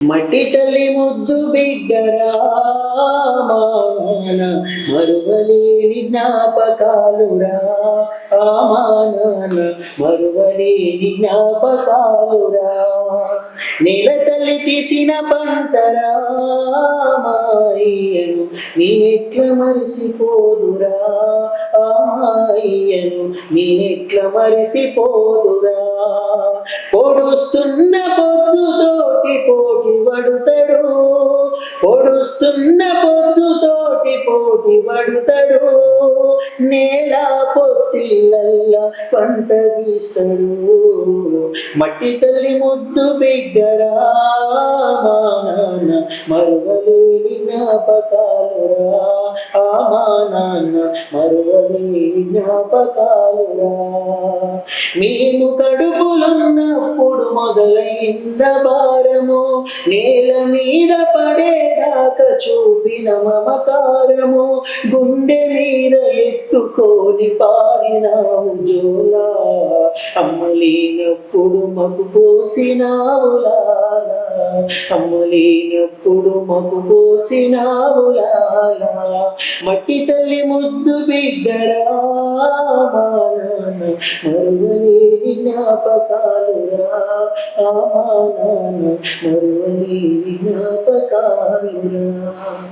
మట్టి తల్లి ముద్దు బిడ్డరామాన మరువలేని జ్ఞాపకాలురా ఆ మానాన. మరువలేని జ్ఞాపకాలురా. నేల తల్లి తీసిన పంటరా మాయ్యను నేనెట్ల మరిసిపోదురా ఆ నేనెట్ల మరిసిపోదురా. పొడుస్తున్న పొడుస్తున్న పొద్దుతోటి పోటీ పడుతాడు. నేల పొత్తిళ్ళల్లా పంట తీస్తాడు. మట్టి తల్లి ముద్దు బిడ్డరా మా నాన్న మరువలేని జ్ఞాపకాలురా. ఆ మా నాన్న మరువలేని జ్ఞాపకాలురా. మేము కడుపులున్నప్పుడు మొదలైంద భారము. నేల మీద చూపిన మమకారము గుండె మీద ఎత్తుకొని పాడినావు జోలా. అమ్మలేనప్పుడు మగు పోసినావులా అమ్మలేనప్పుడు మగు పోసినావులా మట్టి తల్లి ముద్దు బిడ్డరా మరువలేని జ్ఞాపకాలురా. మరువలేని జ్ఞాపకాలు வாழ்கிறான்